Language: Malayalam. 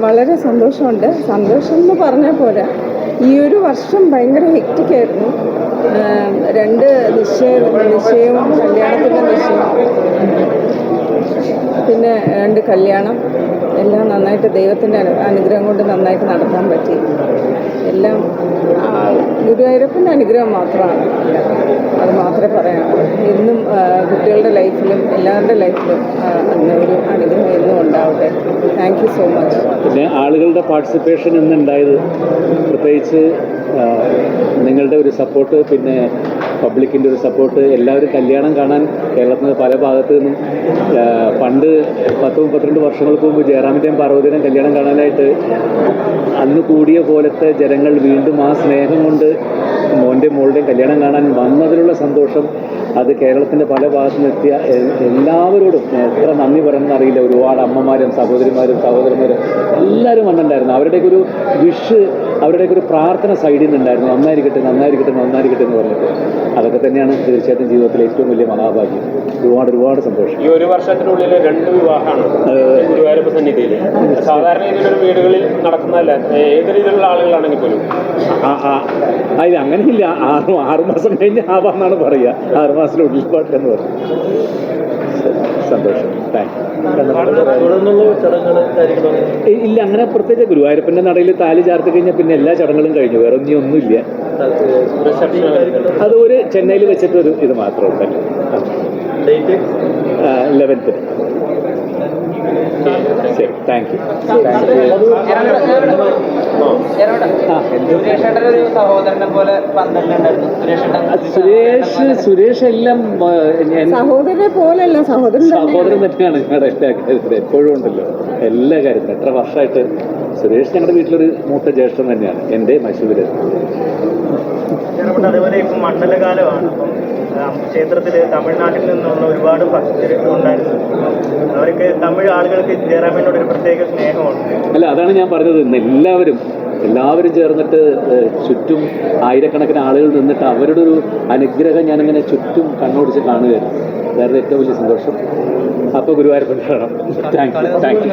വളരെ സന്തോഷമുണ്ട്. സന്തോഷം എന്ന് പറഞ്ഞാൽ പോരാ. ഈ ഒരു വർഷം ഭയങ്കര ഹെക്റ്റിക് ആയിരുന്നു. ആഹ് രണ്ട് നിശ്ചയം നിശ്ചയവും കല്യാണത്തിന്റെ നിശ്ചയം. പിന്നെ രണ്ട് കല്യാണം. എല്ലാം നന്നായിട്ട് ദൈവത്തിന്റെ അനുഗ്രഹം കൊണ്ട് നന്നായിട്ട് നടത്താൻ പറ്റി. എല്ലാം ഗുരുവായൂരപ്പന്റെ അനുഗ്രഹം മാത്രമാണ്. അത് മാത്രമേ കുട്ടികളുടെ ലൈഫിലും എല്ലാവരുടെ ലൈഫിലും ഒരു അനുഗ്രഹം എന്നും ഉണ്ടാവട്ടെ താങ്ക് യു സോ മച്ച് പിന്നെ ആളുകളുടെ പാർട്ടിസിപ്പേഷൻ ഇന്നുണ്ടായത് പ്രത്യേകിച്ച് നിങ്ങളുടെ ഒരു സപ്പോർട്ട് പിന്നെ പബ്ലിക്കിന്റെ ഒരു സപ്പോർട്ട് എല്ലാവരും കല്യാണം കാണാൻ കേരളത്തിൽ പല ഭാഗത്തു നിന്നും പണ്ട് പത്ത് മുപ്പത്തിരണ്ട് വർഷങ്ങൾക്ക് മുമ്പ് ജയറാമിന്റെയും പാർവതിയുടെയും കല്യാണം കാണാനായിട്ട് അന്ന് കൂടിയ പോലത്തെ ജനങ്ങൾ വീണ്ടും ആ സ്നേഹം കൊണ്ട് മോന്റെയും മോളുടെയും കല്യാണം കാണാൻ വന്നതിലുള്ള സന്തോഷം അത് കേരളത്തിന്റെ പല ഭാഗത്തു നിന്നെത്തിയ എല്ലാവരോടും എത്ര നന്ദി പറയണമെന്ന് അറിയില്ല. ഒരുപാട് അമ്മമാരും സഹോദരിമാരും സഹോദരന്മാരും എല്ലാവരും വന്നിട്ടുണ്ടായിരുന്നു. അവരുടെയൊക്കെ ഒരു വിഷ് അവരുടെയൊക്കെ ഒരു പ്രാർത്ഥന സൈഡിൽ നിന്നുണ്ടായിരുന്നു. നന്നായിരിക്കട്ടെ നന്നായിരിക്കട്ടെ നന്നായിരിക്കട്ടെ എന്ന് പറഞ്ഞിട്ട്. അതൊക്കെ തന്നെയാണ് തീർച്ചയായിട്ടും ജീവിതത്തിലെ ഏറ്റവും വലിയ മഹാഭാഗ്യം. ഒരുപാട് ഒരുപാട് സന്തോഷം. ഈ ഒരു വർഷത്തിനുള്ളിൽ രണ്ട് വിവാഹമാണ് ഗുരുവായൂരപ്പ സന്നിധിയിൽ സാധാരണ വീടുകളിൽ നടക്കുന്നതല്ല. ഏത് രീതിയിലുള്ള ആളുകളാണെങ്കിൽ പോലും? ഇത് അങ്ങനെയില്ല. ആറ് ആറുമാസം കഴിഞ്ഞ് ആവാന്നാണ് പറയുക. ആറ് മാസത്തിനുള്ളിൽ പാട്ടെന്ന് പറയും സന്തോഷം. ഇല്ല അങ്ങനെ പ്രത്യേകിച്ച് ഗുരുവായൂരപ്പന്റെ നടയിൽ താലി ചാർത്തി കഴിഞ്ഞാൽ പിന്നെ എല്ലാ ചടങ്ങുകളും കഴിഞ്ഞു. വേറെ ഒന്നും ഒന്നുമില്ല. അത് ഒരു ചെന്നൈയിൽ വെച്ചിട്ട് ഒരു ഇത് മാത്രമേ ഉള്ളൂ. ലെവൻത്തിന് ശരി താങ്ക് യു സുരേഷ് സുരേഷ് എല്ലാം ഞാൻ സഹോദരനെ പോലല്ല സഹോദരൻ സഹോദരൻ തന്നെയാണ് ഞങ്ങളുടെ എല്ലാ കാര്യത്തിലും എപ്പോഴും ഉണ്ടല്ലോ. എല്ലാ കാര്യത്തിലും. എത്ര വർഷമായിട്ട് സുരേഷ് ഞങ്ങളുടെ വീട്ടിലൊരു മൂത്ത ജ്യേഷ്ഠൻ തന്നെയാണ്. എന്റെ മൈസൂര്. അതേപോലെ ഇപ്പം മണ്ഡലകാലമാണ്. ക്ഷേത്രത്തിൽ തമിഴ്നാട്ടിൽ നിന്നുള്ള ഒരുപാട് ഭക്തർ ഉണ്ടായിരുന്നു. അവർക്ക് തമിഴ് ആളുകൾക്ക് ജയറാമിനോട് ഒരു പ്രത്യേക സ്നേഹമുണ്ട്. അല്ല അതാണ് ഞാൻ പറഞ്ഞത്. എല്ലാവരും എല്ലാവരും ചേർന്നിട്ട് ചുറ്റും ആയിരക്കണക്കിന് ആളുകൾ നിന്നിട്ട് അവരുടെ ഒരു അനുഗ്രഹം ഞാനിങ്ങനെ ചുറ്റും കണ്ണോടിച്ച് കാണുകയായിരുന്നു. അതായിരുന്നു ഏറ്റവും വലിയ സന്തോഷം. അപ്പോൾ ഗുരുവായൂർ കാണാം താങ്ക് യു താങ്ക് യു